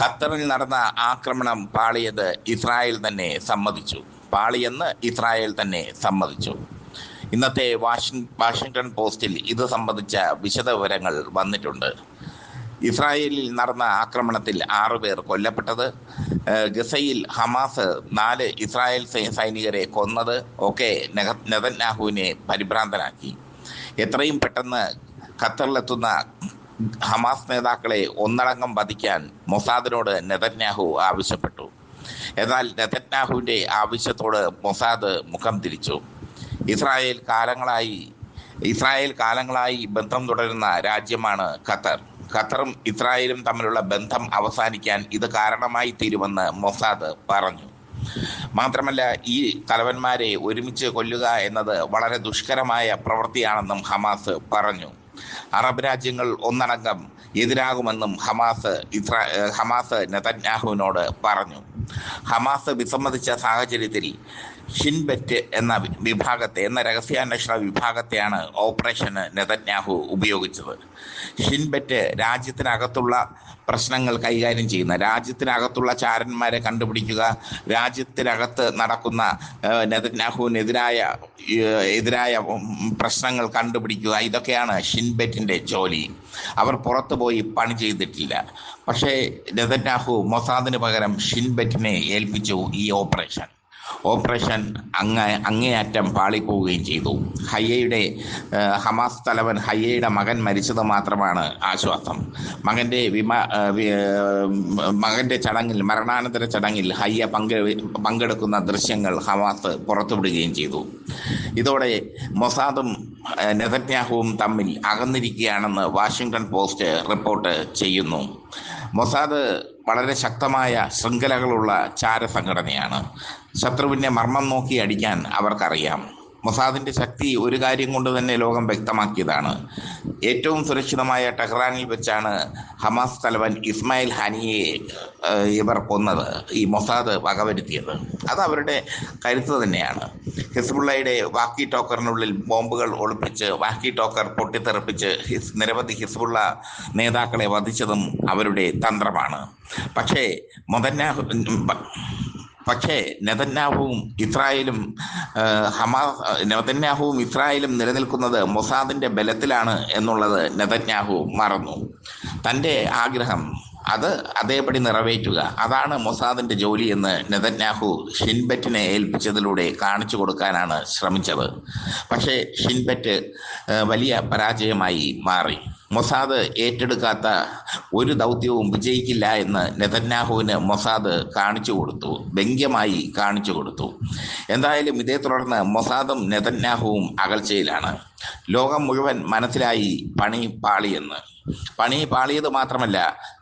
ഖത്തറിൽ നടന്ന ആക്രമണം പാളിയത് ഇസ്രായേൽ തന്നെ സമ്മതിച്ചു. പാളിയെന്ന് ഇസ്രായേൽ തന്നെ സമ്മതിച്ചു. ഇന്നത്തെ വാഷിംഗ് വാഷിംഗ്ടൺ പോസ്റ്റിൽ ഇത് സംബന്ധിച്ച വിശദ വിവരങ്ങൾ വന്നിട്ടുണ്ട്. ഇസ്രായേലിൽ നടന്ന ആക്രമണത്തിൽ ആറുപേർ കൊല്ലപ്പെട്ടത്. ഗസയിൽ ഹമാസ് നാല് ഇസ്രായേൽ സൈനികരെ കൊന്നത്. ഒക്കെ നെതന്യാഹുവിനെ പരിഭ്രാന്തനാക്കി. എത്രയും പെട്ടെന്ന് ഖത്തറിലെത്തുന്ന ഹമാസ് നേതാക്കളെ ഒന്നടങ്കം വധിക്കാൻ മൊസാദിനോട് നെതന്യാഹു ആവശ്യപ്പെട്ടു. എന്നാൽ നെതന്യാഹുവിന്റെ ആവശ്യത്തോട് മൊസാദ് മുഖം തിരിച്ചു. ഇസ്രായേൽ കാലങ്ങളായി ഇസ്രായേൽ കാലങ്ങളായി ബന്ധം തുടരുന്ന രാജ്യമാണ് ഖത്തർ. ഖത്തറും ഇസ്രായേലും തമ്മിലുള്ള ബന്ധം അവസാനിക്കാൻ ഇത് കാരണമായി തീരുമെന്ന് മൊസാദ് പറഞ്ഞു. മാത്രമല്ല ഈ തലവന്മാരെ ഒരുമിച്ച് കൊല്ലുക എന്നത് വളരെ ദുഷ്കരമായ പ്രവൃത്തിയാണെന്നും ഹമാസ് പറഞ്ഞു. അറബ് രാജ്യങ്ങൾ ഒന്നടങ്കം എതിരാകുമെന്നും ഹമാസ് ഇസ്രാ ഹമാസ് നെതന്യാഹുവിനോട് പറഞ്ഞു. ഹമാസ് വിസമ്മതിച്ച സാഹചര്യത്തിൽ ഷിൻബെറ്റ് എന്ന വിഭാഗത്തെ എന്ന രഹസ്യാന്വേഷണ വിഭാഗത്തെയാണ് ഓപ്പറേഷന് നെതന്യാഹു ഉപയോഗിച്ചത്. ഷിൻബെറ്റ് രാജ്യത്തിനകത്തുള്ള പ്രശ്നങ്ങൾ കൈകാര്യം ചെയ്യുന്ന രാജ്യത്തിനകത്തുള്ള ചാരന്മാരെ കണ്ടുപിടിക്കുക രാജ്യത്തിനകത്ത് നടക്കുന്ന നെതന്യാഹുവിനെതിരായ എതിരായ പ്രശ്നങ്ങൾ കണ്ടുപിടിക്കുക ഇതൊക്കെയാണ് ഷിൻബെറ്റിന്റെ ജോലി. അവർ പുറത്തു പോയി പണി ചെയ്തിട്ടില്ല. പക്ഷേ നെതന്യാഹു മൊസാദിന് പകരം ഷിൻബെറ്റിനെ ഏൽപ്പിച്ചു ഈ ഓപ്പറേഷൻ. ഓപ്പറേഷൻ അങ്ങ അങ്ങേയറ്റം പാളിപ്പോവുകയും ചെയ്തു. ഹയ്യയുടെ ഹമാസ് തലവൻ ഹയ്യയുടെ മകൻ മരിച്ചത് മാത്രമാണ് ആശ്വാസം. മകന്റെ വിമാ മകന്റെ ചടങ്ങിൽ മരണാനന്തര ചടങ്ങിൽ ഹയ്യ പങ്കെ പങ്കെടുക്കുന്ന ദൃശ്യങ്ങൾ ഹമാസ് പുറത്തുവിടുകയും ചെയ്തു. ഇതോടെ മൊസാദും നെതന്യാഹുവും തമ്മിൽ അകന്നിരിക്കുകയാണെന്ന് വാഷിങ്ടൺ പോസ്റ്റ് റിപ്പോർട്ട് ചെയ്യുന്നു. മൊസാദ് വളരെ ശക്തമായ ശൃംഖലകളുള്ള ചാര സംഘടനയാണ് ശത്രുവിന്റെ മർമ്മം നോക്കി അടിക്കാൻ അവർക്കറിയാം. മൊസാദിന്റെ ശക്തി ഒരു കാര്യം കൊണ്ട് തന്നെ ലോകം വ്യക്തമാക്കിയതാണ്. ഏറ്റവും സുരക്ഷിതമായ ടെഹ്റാനിൽ വെച്ചാണ് ഹമാസ് തലവൻ ഇസ്മായിൽ ഹനിയെ ഇവർ കൊന്നത് ഈ മൊസാദ് വകവരുത്തിയത്. അത് അവരുടെ കരുത്ത് തന്നെയാണ്. ഹിസ്ബുള്ളയുടെ വാക്കി ടോക്കറിനുള്ളിൽ ബോംബുകൾ ഒളിപ്പിച്ച് വാക്കി ടോക്കർ പൊട്ടിത്തെറിപ്പിച്ച് ഹിസ് നിരവധി ഹിസ്ബുള്ള നേതാക്കളെ വധിച്ചതും അവരുടെ തന്ത്രമാണ്. പക്ഷേ മൊതന്നാഹു പക്ഷേ നെതന്യാഹുവും ഇസ്രായേലും ഹമാ നെതന്യാഹുവും ഇസ്രായേലും നിലനിൽക്കുന്നത് മൊസാദിന്റെ ബലത്തിലാണ് എന്നുള്ളത് നെതന്യാഹു മറന്നു. തന്റെ ആഗ്രഹം അത് അതേപടി നിറവേറ്റുക. അതാണ് മൊസാദിന്റെ ജോലി എന്ന് നെതന്യാഹു ഷിൻബറ്റിനെ ഏൽപ്പിച്ചതിലൂടെ കാണിച്ചു കൊടുക്കാനാണ് ശ്രമിച്ചത്. പക്ഷേ ഷിൻബറ്റ് വലിയ പരാജയമായി മാറി. മൊസാദ് ഏറ്റെടുക്കാത്ത ഒരു ദൗത്യവും വിജയിക്കില്ല എന്ന് നെതന്യാഹുവിന് മൊസാദ് കാണിച്ചു കൊടുത്തു വ്യംഗ്യമായി കാണിച്ചു കൊടുത്തു. എന്തായാലും ഇതേ തുടർന്ന് മൊസാദും നെതന്യാഹുവും അകൽച്ചയിലാണ്. ലോകം മുഴുവൻ മനസ്സിലായി പണി പാളിയെന്ന്. പണി പാളിയത് മാത്രമല്ല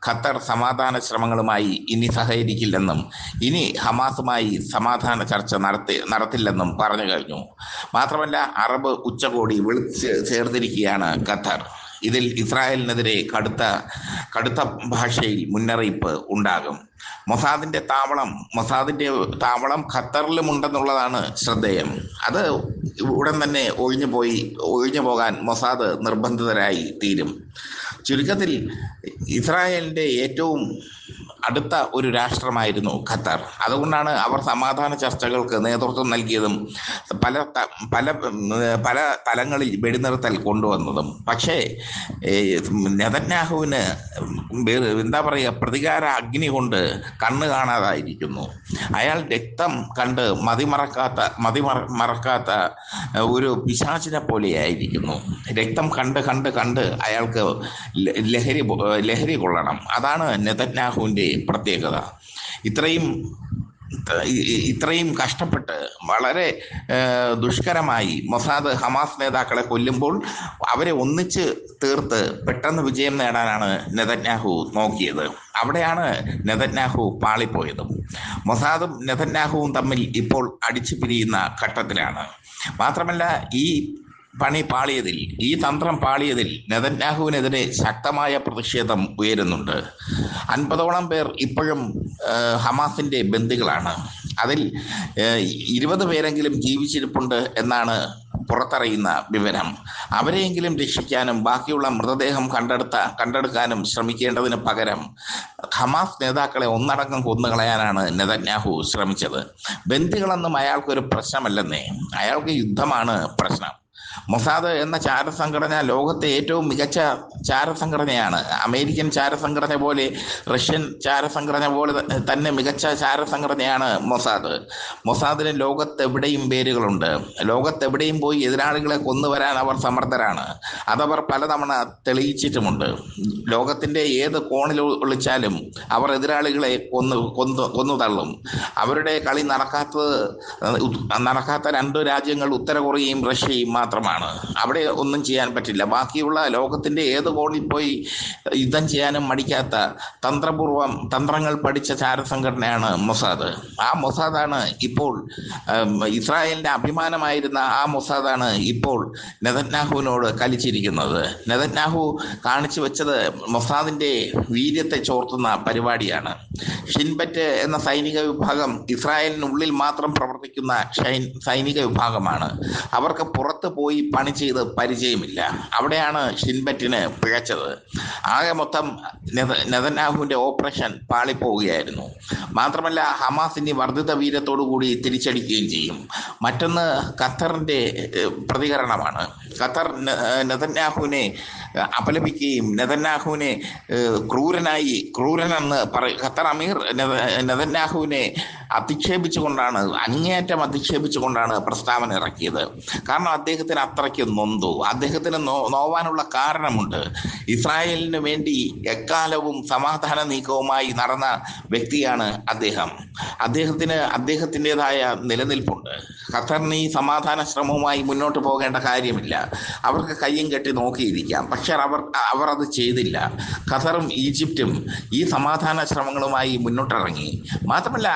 ഖത്തർ സമാധാന ശ്രമങ്ങളുമായി ഇനി സഹകരിക്കില്ലെന്നും ഇനി ഹമാസുമായി സമാധാന ചർച്ച നടത്തി നടത്തില്ലെന്നും പറഞ്ഞു കഴിഞ്ഞു. മാത്രമല്ല അറബ് ഉച്ചകോടി വിളിച്ച് ചേർത്തിരിക്കുകയാണ് ഖത്തർ. ഇതിൽ ഇസ്രായേലിനെതിരെ കടുത്ത കടുത്ത ഭാഷയിൽ മുന്നറിയിപ്പ് ഉണ്ടാകും. മൊസാദിന്റെ താവളം മൊസാദിന്റെ താവളം ഖത്തറിലും ഉണ്ടെന്നുള്ളതാണ് ശ്രദ്ധേയം. അത് ഉടൻ തന്നെ ഒഴിഞ്ഞു പോയി ഒഴിഞ്ഞു പോകാൻ മൊസാദ് നിർബന്ധിതരായി തീരും. ചുരുക്കത്തിൽ ഇസ്രായേലിന്റെ ഏറ്റവും അടുത്ത ഒരു രാഷ്ട്രമായിരുന്നു ഖത്തർ. അതുകൊണ്ടാണ് അവർ സമാധാന ചർച്ചകൾക്ക് നേതൃത്വം നൽകിയതും പല പല പല തലങ്ങളിൽ വെടിനിർത്തൽ കൊണ്ടുവന്നതും. പക്ഷേ നെതന്യാഹുവിന് എന്താ പറയുക പ്രതികാര അഗ്നി കൊണ്ട് കണ്ണ് കാണാതായിരിക്കുന്നു. അയാൾ രക്തം കണ്ട് മതിമറക്കാത്ത മതിമറ മറക്കാത്ത ഒരു പിശാചിനെ പോലെയായിരിക്കുന്നു. രക്തം കണ്ട് കണ്ട് കണ്ട് അയാൾക്ക് ലഹരി ലഹരി കൊള്ളണം. അതാണ് നെതന്യാഹുവിന്റെ പ്രത്യേകത. ഇത്രയും ഇത്രയും കഷ്ടപ്പെട്ട് വളരെ ദുഷ്കരമായി മൊസാദ് ഹമാസ് നേതാക്കളെ കൊല്ലുമ്പോൾ അവരെ ഒന്നിച്ച് തീർത്ത് പെട്ടെന്ന് വിജയം നേടാനാണ് നെതന്യാഹു നോക്കിയത്. അവിടെയാണ് നെതന്യാഹു പാളിപ്പോയതും. മൊസാദും നെതന്യാഹുവും തമ്മിൽ ഇപ്പോൾ അടിച്ചു പിരിയുന്ന ഘട്ടത്തിലാണ്. മാത്രമല്ല ഈ പണി പാളിയതിൽ ഈ തന്ത്രം പാളിയതിൽ നെതന്യാഹുവിനെതിരെ ശക്തമായ പ്രതിഷേധം ഉയരുന്നുണ്ട്. അൻപതോളം പേർ ഇപ്പോഴും ഹമാസിന്റെ ബന്ദികളാണ് അതിൽ ഇരുപത് പേരെങ്കിലും ജീവിച്ചിരിപ്പുണ്ട് എന്നാണ് പുറത്തറിയുന്ന വിവരം. അവരെയെങ്കിലും രക്ഷിക്കാനും ബാക്കിയുള്ള മൃതദേഹം കണ്ടെടുത്ത കണ്ടെടുക്കാനും ശ്രമിക്കേണ്ടതിന് പകരം ഹമാസ് നേതാക്കളെ ഒന്നടങ്കം കൊന്നുകളയാനാണ് നെതന്യാഹു ശ്രമിച്ചത്. ബന്ദികളൊന്നും അയാൾക്കൊരു പ്രശ്നമല്ലെന്നേ അയാൾക്ക് യുദ്ധമാണ് പ്രശ്നം. മൊസാദ് എന്ന ചാരസംഘടന ലോകത്തെ ഏറ്റവും മികച്ച ചാരസംഘടനയാണ്. അമേരിക്കൻ ചാരസംഘടന പോലെ റഷ്യൻ ചാരസംഘടന പോലെ തന്നെ മികച്ച ചാരസംഘടനയാണ് മൊസാദ്. മൊസാദിന് ലോകത്തെവിടെയും പേരുകളുണ്ട്. ലോകത്തെവിടെയും പോയി എതിരാളികളെ കൊന്നുവരാൻ അവർ സമർത്ഥരാണ്. അതവർ പലതവണ തെളിയിച്ചിട്ടുമുണ്ട്. ലോകത്തിന്റെ ഏത് കോണിൽ ഒളിച്ചാലും അവർ എതിരാളികളെ കൊന്നു കൊന്നു കൊന്നു തള്ളും അവരുടെ കളി നടക്കാത്തത് നടക്കാത്ത രണ്ട് രാജ്യങ്ങൾ ഉത്തര കൊറിയയും റഷ്യയും മാത്രമാണ്. അവിടെ ഒന്നും ചെയ്യാൻ പറ്റില്ല. ബാക്കിയുള്ള ലോകത്തിന്റെ ഏത് കോണിൽ പോയി യുദ്ധം ചെയ്യാനും മടിക്കാത്ത തന്ത്രപൂർവം തന്ത്രങ്ങൾ പഠിച്ച ചാരസംഘടനയാണ് മൊസാദ്. ആ മൊസാദാണ് ഇപ്പോൾ ഇസ്രായേലിന്റെ അഭിമാനമായിരുന്ന ആ മൊസാദാണ് ഇപ്പോൾ നെതന്യാഹുവിനോട് കലിച്ചിരിക്കുന്നത്. നെതന്യാഹു കാണിച്ചു വെച്ചത് മൊസാദിന്റെ വീര്യത്തെ ചോർത്തുന്ന പരിപാടിയാണ്. ഷിൻബറ്റ് എന്ന സൈനിക വിഭാഗം ഇസ്രായേലിനുള്ളിൽ മാത്രം പ്രവർത്തിക്കുന്ന സൈനിക വിഭാഗമാണ്. അവർക്ക് പുറത്ത് പോയി പണി ചെയ്ത് പരിചയമില്ല. അവിടെയാണ് ഷിൻബറ്റിന് പിഴച്ചത്. ആകെ മൊത്തം നെത- ഓപ്പറേഷൻ പാളിപ്പോവുകയായിരുന്നു. മാത്രമല്ല ഹമാസ് ഇനി വർദ്ധിത വീരത്തോടുകൂടി തിരിച്ചടിക്കുകയും ചെയ്യും. മറ്റൊന്ന് ഖത്തറിന്റെ ഏഹ്, പ്രതികരണമാണ്. ഖത്തർ നെതന്നാഹുവിനെ അപലപിക്കുകയും നെതന്യാഹുവിനെ ക്രൂരനായി ക്രൂരനെന്ന് പറ ഖത്തർ അമീർ നെതന്നാഹുവിനെ അധിക്ഷേപിച്ചുകൊണ്ടാണ് അങ്ങേയറ്റം അധിക്ഷേപിച്ചുകൊണ്ടാണ് പ്രസ്താവന ഇറക്കിയത്. കാരണം അദ്ദേഹത്തിന് അത്രയ്ക്ക് നൊന്തു. അദ്ദേഹത്തിന് നോ- നോവാനുള്ള കാരണമുണ്ട്. ഇസ്രായേലിന് വേണ്ടി എക്കാലവും സമാധാന നീക്കവുമായി നടന്ന വ്യക്തിയാണ് അദ്ദേഹം. അദ്ദേഹത്തിന് അദ്ദേഹത്തിന്റെതായ നിലനിൽപ്പുണ്ട്. ഖത്തറിന് ഈ സമാധാന ശ്രമവുമായി മുന്നോട്ട് പോകേണ്ട കാര്യമില്ല. അവർക്ക് കയ്യും കെട്ടി നോക്കിയിരിക്കാം. പക്ഷേ അവർ അവർ അത് ചെയ്തില്ല. ഖത്തറും ഈജിപ്തും ഈ സമാധാന ശ്രമങ്ങളുമായി മുന്നോട്ടിറങ്ങി. മാത്രമല്ല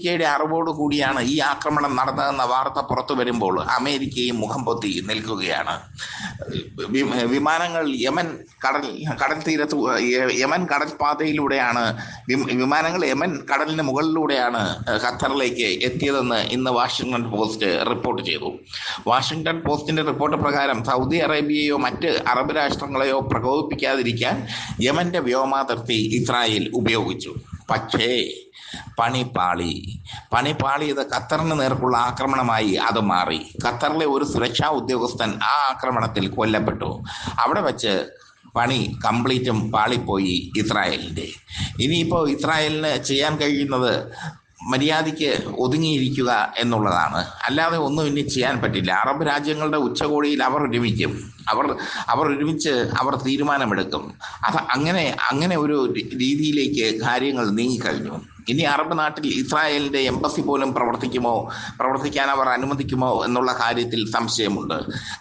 അമേരിക്കയുടെ അറിവോട് കൂടിയാണ് ഈ ആക്രമണം നടന്നതെന്ന വാർത്ത പുറത്തു വരുമ്പോൾ അമേരിക്കയും മുഖം പൊത്തി നിൽക്കുകയാണ്. വിമാനങ്ങൾ യമൻ കടൽ കടൽ തീരത്ത് യമൻ കടൽ പാതയിലൂടെയാണ് വിമാനങ്ങൾ യമൻ കടലിന് മുകളിലൂടെയാണ് ഖത്തറിലേക്ക് എത്തിയതെന്ന് ഇന്ന് വാഷിംഗ്ടൺ പോസ്റ്റ് റിപ്പോർട്ട് ചെയ്തു. വാഷിംഗ്ടൺ പോസ്റ്റിന്റെ റിപ്പോർട്ട് പ്രകാരം സൗദി അറേബ്യയോ മറ്റ് അറബ് രാഷ്ട്രങ്ങളെയോ പ്രകോപിപ്പിക്കാതിരിക്കാൻ യമന്റെ വ്യോമാതിർത്തി ഇസ്രായേൽ ഉപയോഗിച്ചു. പക്ഷേ പണിപ്പാളി. പണിപ്പാളി ഇത് ഖത്തറിന് നേർക്കുള്ള ആക്രമണമായി അത് മാറി. ഖത്തറിലെ ഒരു സുരക്ഷാ ഉദ്യോഗസ്ഥൻ ആ ആക്രമണത്തിൽ കൊല്ലപ്പെട്ടു. അവിടെ വെച്ച് പണി കംപ്ലീറ്റും പാളിപ്പോയി ഇസ്രായേലിന്റെ. ഇനിയിപ്പോൾ ഇസ്രായേലിന് ചെയ്യാൻ കഴിയുന്നത് മര്യാദയ്ക്ക് ഒതുങ്ങിയിരിക്കുക എന്നുള്ളതാണ്. അല്ലാതെ ഒന്നും ഇനി ചെയ്യാൻ പറ്റില്ല. അറബ് രാജ്യങ്ങളുടെ ഉച്ചകോടിയിൽ അവർ ഒരുമിക്കും. അവർ അവർ ഒരുമിച്ച് അവർ തീരുമാനമെടുക്കും. അത് അങ്ങനെ അങ്ങനെ ഒരു രീതിയിലേക്ക് കാര്യങ്ങൾ നീങ്ങിക്കഴിഞ്ഞു. ഇനി അറബ് നാട്ടിൽ ഇസ്രായേലിന്റെ എംബസി പോലും പ്രവർത്തിക്കുമോ പ്രവർത്തിക്കാൻ അവർ അനുവദിക്കുമോ എന്നുള്ള കാര്യത്തിൽ സംശയമുണ്ട്.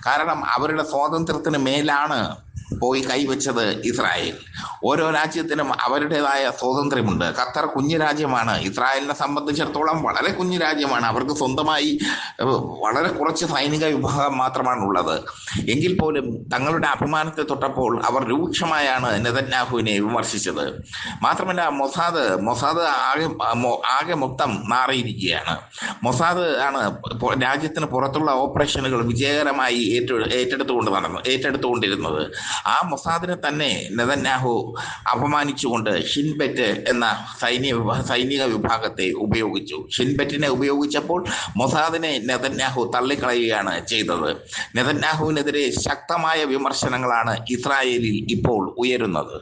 കാരണം അവരുടെ സ്വാതന്ത്ര്യത്തിന് മേലാണ് പോയി കൈവച്ചത് ഇസ്രായേൽ. ഓരോ രാജ്യത്തിനും അവരുടേതായ സ്വാതന്ത്ര്യമുണ്ട്. ഖത്തർ കുഞ്ഞു രാജ്യമാണ്. ഇസ്രായേലിനെ സംബന്ധിച്ചിടത്തോളം വളരെ കുഞ്ഞു രാജ്യമാണ്. അവർക്ക് സ്വന്തമായി വളരെ കുറച്ച് സൈനിക വിഭാഗം മാത്രമാണ് ഉള്ളത് എങ്കിൽ പോലും തങ്ങളുടെ അഭിമാനത്തെ തൊട്ടപ്പോൾ അവർ രൂക്ഷമായാണ് നെതന്യാഹുവിനെ വിമർശിച്ചത്. മാത്രമല്ല മൊസാദ് മൊസാദ് ആകെ ആകെ മൊത്തം മാറിയിരിക്കുകയാണ്. മൊസാദ് ആണ് രാജ്യത്തിന് പുറത്തുള്ള ഓപ്പറേഷനുകൾ വിജയകരമായി ഏറ്റു ഏറ്റെടുത്തുകൊണ്ട് നടന്നു ഏറ്റെടുത്തുകൊണ്ടിരുന്നത്. ആ മൊസാദിനെ തന്നെ നെതന്യാഹു അപമാനിച്ചുകൊണ്ട് ഷിൻബെറ്റ് എന്ന സൈനിക സൈനിക വിഭാഗത്തെ ഉപയോഗിച്ചു. ഷിൻബെറ്റിനെ ഉപയോഗിച്ചപ്പോൾ മൊസാദിനെ നെതന്യാഹു തള്ളിക്കളയുകയാണ് ചെയ്തത്. നെതന്യാഹുവിനെതിരെ ശക്തമായ വിമർശനങ്ങളാണ് ഇസ്രായേലിൽ ഇപ്പോൾ ഉയരുന്നത്.